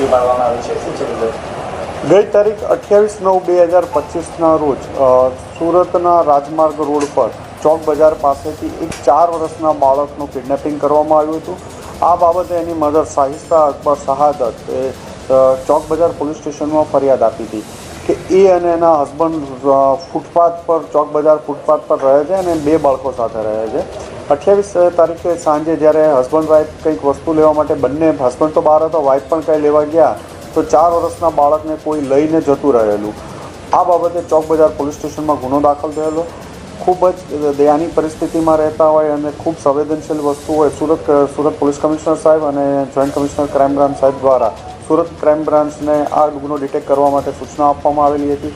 વિગત ગઈ તારીખ અઠ્યાવીસ નવ બે હજાર પચીસના રોજ સુરતના રાજમાર્ગ રોડ પર ચોક બજાર પાસેથી એક ચાર વર્ષના બાળકનું કિડનેપિંગ કરવામાં આવ્યું હતું. આ બાબતે એની મધર સાહિસ્તા અકબર શહાદત, એ ચોક બજાર પોલીસ સ્ટેશનમાં ફરિયાદ આપી હતી કે એ અને એના હસબન્ડ ફૂટપાથ પર, ચોક બજાર ફૂટપાથ પર રહે છે અને બે બાળકો સાથે રહે છે. અઠ્યાવીસ તારીખે સાંજે જ્યારે હસબન્ડ વાઈફ કંઈક વસ્તુ લેવા માટે બંને હસબન્ડ તો બહાર હતો વાઈફ પણ કંઈ લેવા ગયા, તો ચાર વર્ષના બાળકને કોઈ લઈને જતું રહેલું. આ બાબતે ચોક બજાર પોલીસ સ્ટેશનમાં ગુનો દાખલ થયેલો. ખૂબ જ દયાની પરિસ્થિતિમાં રહેતા હોય અને ખૂબ સંવેદનશીલ વસ્તુ હોય સુરત સુરત પોલીસ કમિશનર સાહેબ અને જોઈન્ટ કમિશનર ક્રાઇમ બ્રાન્ચ સાહેબ દ્વારા. સુરત ક્રાઇમ બ્રાન્ચને આ ગુનો ડિટેક્ટ કરવા માટે સૂચના આપવામાં આવેલી હતી.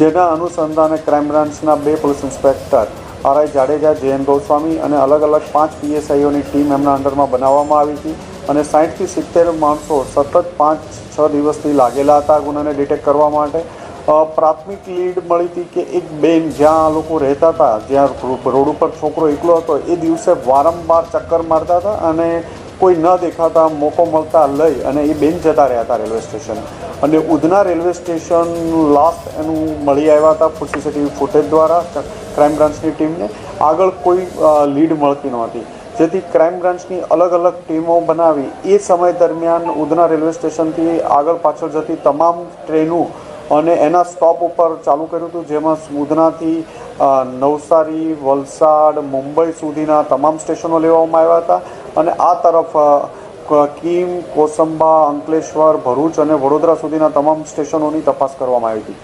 જેના અનુસંધાને ક્રાઇમ બ્રાન્ચના બે police inspector R I Jadeja, Jayant Goswami અને અલગ અલગ પાંચ પીએસઆઈઓની ટીમ એમના અંડરમાં બનાવવામાં આવી હતી અને સાઠથી સિત્તેર માણસો સતત પાંચ છ દિવસથી લાગેલા હતા ગુનાને ડિટેક્ટ કરવા માટે. પ્રાથમિક લીડ મળી હતી કે એક બેન જ્યાં આ લોકો રહેતા હતા, જ્યાં રોડ ઉપર છોકરો એકલો હતો, એ દિવસે વારંવાર ચક્કર મારતા હતા અને કોઈ ન દેખાતા મોકો મળતા લઈ અને એ બેન જતા રહ્યા હતા રેલવે સ્ટેશન. અને ઉધના રેલવે સ્ટેશન લાસ્ટ એનું મળી આવ્યા હતા સીસીટીવી ફૂટેજ દ્વારા ક્રાઇમ બ્રાન્ચની ટીમને. આગળ કોઈ લીડ મળતી નહોતી. જેથી ક્રાઇમ બ્રાન્ચની અલગ અલગ ટીમો બનાવી એ સમય દરમિયાન ઉધના રેલવે સ્ટેશનથી આગળ પાછળ જતી તમામ ટ્રેનો અને એના સ્ટોપ ઉપર ચાલુ કર્યું હતું, જેમાં ઉધનાથી નવસારી, વલસાડ, મુંબઈ સુધીના તમામ સ્ટેશનો લેવામાં આવ્યા હતા. અને આ તરફ કિમ, કોસંબા, અંકલેશ્વર, ભરૂચ અને વડોદરા સુધીના તમામ સ્ટેશનોની તપાસ કરવામાં આવી હતી.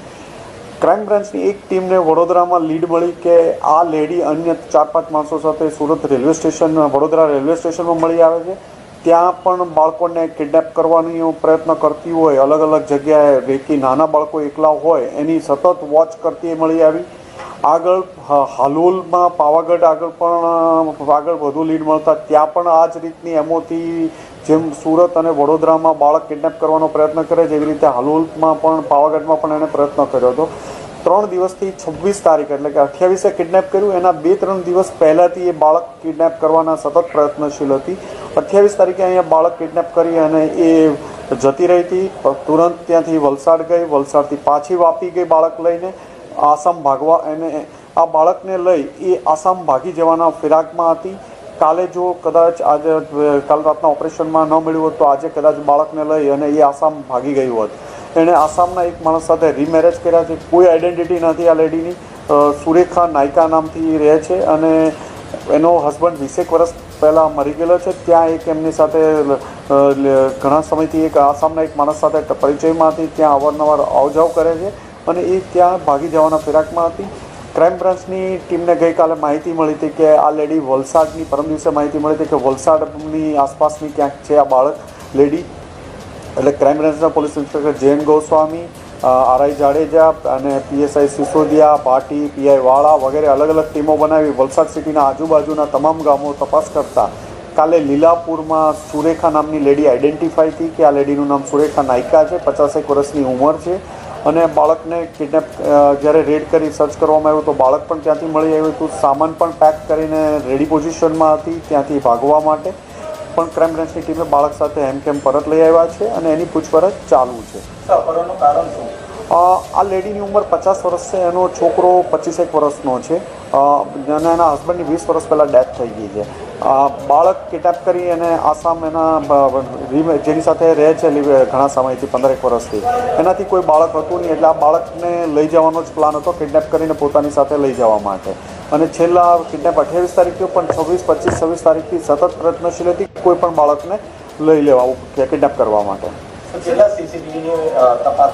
ક્રાઇમ બ્રાન્ચની એક ટીમને વડોદરામાં લીડ મળી કે આ લેડી અન્ય ચાર પાંચ માણસો સાથે Surat railway station, Vadodara railway સ્ટેશનમાં મળી આવે છે. ત્યાં પણ બાળકોને કિડનેપ કરવાનો પ્રયત્ન કરતી હોય, અલગ અલગ જગ્યાએ વેકી નાના બાળકો એકલા હોય, એની સતત વોચ કરતી મળી આવી. આગળ હાલોલમાં પાવાગઢ આગળ પણ આગળ વધુ લીડ મળતા, ત્યાં પણ આ જ રીતની એમોથી જેમ સુરત અને વડોદરામાં બાળક કિડનેપ કરવાનો પ્રયત્ન કરે છે, એવી રીતે હાલોલમાં પણ, પાવાગઢમાં પણ એણે પ્રયત્ન કર્યો હતો. ત્રણ દિવસથી છવ્વીસ તારીખ, એટલે કે અઠ્યાવીસે કિડનેપ કર્યું. એના બે ત્રણ દિવસ પહેલાંથી એ બાળક કિડનેપ કરવાના સતત પ્રયત્નશીલ હતી. અઠ્યાવીસ તારીખે અહીંયા બાળક કિડનેપ કરી અને એ જતી રહી હતી. તુરંત ત્યાંથી વલસાડ ગઈ. વલસાડથી પાછી વાપી ગઈ બાળક લઈને. આસામ ભાગવા એને આ બાળકને લઈ એ આસામ ભાગી જવાના ફિરાકમાં હતી. કાલે જો કદાચ આજે, કાલ રાતના ઓપરેશનમાં ન મળ્યું હોત તો આજે કદાચ બાળકને લઈ અને એ આસામ ભાગી ગયું હોત. એણે આસામના એક માણસ સાથે રીમેરેજ કર્યા છે. કોઈ આઈડેન્ટિટી નથી આ લેડીની. સુરેખા નાયકા નામથી રહે છે અને એનો હસબન્ડ વીસેક વર્ષ પહેલાં મરી ગયેલો છે. ત્યાં એક એમની સાથે ઘણા સમયથી એક આસામના એક માણસ સાથે પરિચયમાં હતી. ત્યાં અવારનવાર આવજાવ કરે છે. અને એ ત્યાં ભાગી જવાના ફિરાકમાં હતી. ક્રાઇમ બ્રાન્ચની ટીમને ગઈકાલે માહિતી મળી હતી કે આ લેડી વલસાડની, પરમ દિવસે માહિતી મળી હતી કે વલસાડની આસપાસની ક્યાંક છે આ બાળક લેડી એટલે ક્રાઇમ બ્રાન્ચના police inspector Jain Goswami RI Jadeja અને પીએસઆઈ સિસોદિયા પાટી પીઆઈ વાળા વગેરે અલગ અલગ ટીમો બનાવી વલસાડ સિટીના આજુબાજુના તમામ ગામો તપાસ કરતા કાલે લીલાપુરમાં સુરેખા નામની લેડી આઈડેન્ટિફાઈ થઈ કે આ લેડીનું નામ સુરેખા નાયકા છે, પચાસેક વર્ષની ઉંમર છે. અને બાળકને કિડનેપ જ્યારે રેડ કરી સર્ચ કરવામાં આવ્યું તો બાળક પણ ત્યાંથી મળી આવ્યું હતું. સામાન પણ પેક કરીને રેડી પોઝિશનમાં હતી ત્યાંથી ભાગવા માટે. પણ ક્રાઇમ બ્રાન્ચની ટીમે બાળક સાથે હેમખેમ પરત લઈ આવ્યા છે અને એની પૂછપરછ ચાલુ છે. કારણ શું? આ લેડીની ઉંમર પચાસ વર્ષ છે એનો છોકરો પચીસેક વર્ષનો છે. અને એના હસબન્ડની વીસ વર્ષ પહેલાં ડેથ થઈ ગઈ છે. બાળક કિડનેપ કરી અને આસામ એના જેની સાથે રહે છે ઘણા સમયથી પંદરેક વર્ષથી. એનાથી કોઈ બાળક હતું નહીં એટલે આ બાળકને લઈ જવાનો જ પ્લાન હતો કિડનેપ કરીને પોતાની સાથે લઈ જવા માટે. અને છેલ્લા કિડનેપ અઠ્યાવીસ તારીખે પણ છવ્વીસ પચીસ છવ્વીસ તારીખથી સતત પ્રયત્નશીલ હતી કોઈ પણ બાળકને લઈ લેવા કિડનેપ કરવા માટે. તપાસ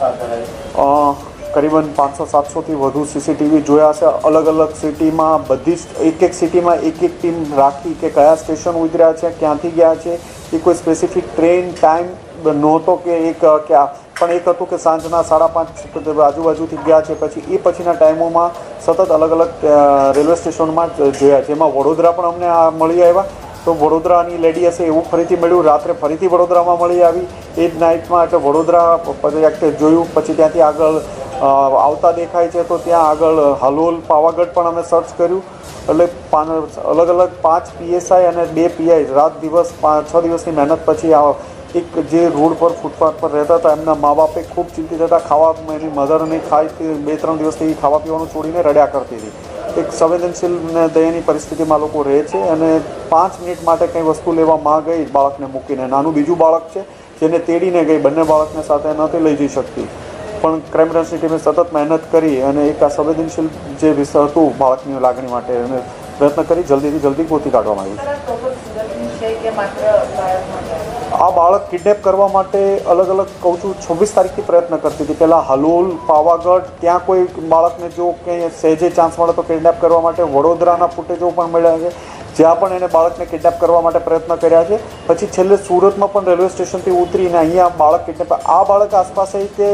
કરીબન પાંચસો સાતસોથી વધુ સીસીટીવી જોયા છે. અલગ અલગ સિટીમાં બધી જ એક એક સિટીમાં એક એક ટીમ રાખી કે કયા સ્ટેશન ઉતર્યા છે, ક્યાંથી ગયા છે, એ કોઈ સ્પેસિફિક ટ્રેન ટાઈમ નહોતો કે એક ક્યાં પણ એક હતું કે સાંજના સાડા પાંચ આજુબાજુથી ગયા છે. પછી એ પછીના ટાઈમોમાં સતત અલગ અલગ રેલવે સ્ટેશનમાં જોયા જેમાં વડોદરા પણ અમને આ મળી આવ્યા. તો વડોદરાની લેડી હશે એવું ફરીથી મળ્યું. રાત્રે ફરીથી વડોદરામાં મળી આવી. એ જ નાઇટમાં એટલે વડોદરા જોયું. પછી ત્યાંથી આગળ આવતા દેખાય છે તો ત્યાં આગળ હાલોલ પાવાગઢ પણ અમે સર્ચ કર્યું. એટલે અલગ અલગ પાંચ પીએસઆઈ અને બે પીઆઈ રાત દિવસ પાંચ, છ દિવસની મહેનત પછી આ એક જે રોડ પર ફૂટપાથ પર રહેતા હતા, એમના મા બાપે ખૂબ ચિંતિત હતા. ખાવા એની મધરને તે બે, ત્રણ દિવસથી ખાવા પીવાનું છોડીને રડ્યા કરતી હતી. એક સંવેદનશીલ ને દયની પરિસ્થિતિમાં લોકો રહે છે અને પાંચ મિનિટ માટે કંઈ વસ્તુ લેવા માં ગઈ, બાળકને મૂકીને. નાનું બીજું બાળક છે, જેને તેડીને ગઈ, બંને બાળકને સાથે નથી લઈ જઈ શકતી. પણ ક્રાઇમ બ્રાન્ચની ટીમે સતત મહેનત કરી અને એક આ સંવેદનશીલ જે વિષય હતું બાળકની લાગણી માટે અને પ્રયત્ન કરી જલ્દીથી જલ્દી ગોતી કાઢવામાં આવ્યું. આ બાળક કિડનેપ કરવા માટે અલગ અલગ કહું છું છવ્વીસ તારીખથી પ્રયત્ન કરતી હતી. પહેલાં હલોલ પાવાગઢ ત્યાં કોઈ બાળકને જો કંઈ સહેજે ચાન્સ મળે તો કિડનેપ કરવા માટે વડોદરાના ફૂટેજો પણ મળ્યા છે જ્યાં પણ એને બાળકને કિડનેપ કરવા માટે પ્રયત્ન કર્યા છે. પછી છેલ્લે સુરતમાં પણ રેલવે સ્ટેશનથી ઉતરીને અહીંયા બાળક કિડનેપ આ બાળક આસપાસ તે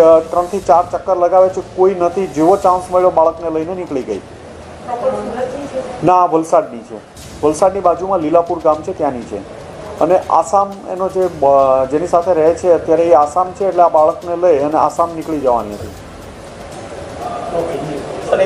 ત્રણથી ચાર ચક્કર લગાવે છે. કોઈ નથી. જેવો ચાન્સ મળ્યો બાળકને લઈને નીકળી ગઈ. ના વલસાડની છે. વલસાડની બાજુમાં લીલાપુર ગામ છે, ત્યાંની છે. અને આસામ એનો જે જેની સાથે રહે છે, અત્યારે એ આસામ છે, એટલે આ બાળકને લઈ અને આસામ નીકળી જવાની હતી.